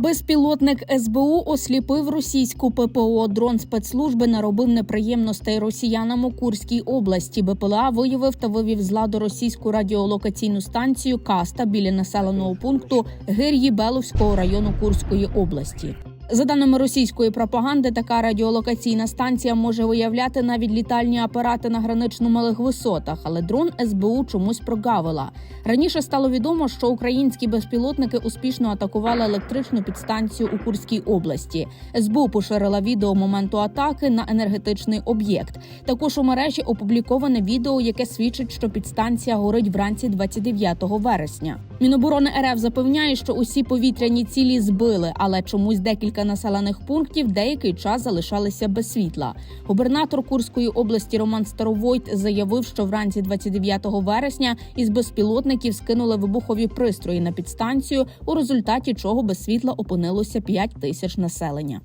Безпілотник СБУ осліпив російську ППО. Дрон спецслужби наробив неприємностей росіянам у Курській області. БПЛА виявив та вивів з ладу російську радіолокаційну станцію Каста біля населеного пункту Гир'ї Беловського району Курської області. За даними російської пропаганди, така радіолокаційна станція може виявляти навіть літальні апарати на гранично малих висотах, але дрон СБУ чомусь прогавила. Раніше стало відомо, що українські безпілотники успішно атакували електричну підстанцію у Курській області. СБУ поширила відео моменту атаки на енергетичний об'єкт. Також у мережі опубліковане відео, яке свідчить, що підстанція горить вранці 29 вересня. Міноборони РФ запевняє, що усі повітряні цілі збили, але чомусь декілька населених пунктів деякий час залишалися без світла. Губернатор Курської області Роман Старовойт заявив, що вранці 29 вересня із безпілотників скинули вибухові пристрої на підстанцію, у результаті чого без світла опинилося 5 тисяч населення.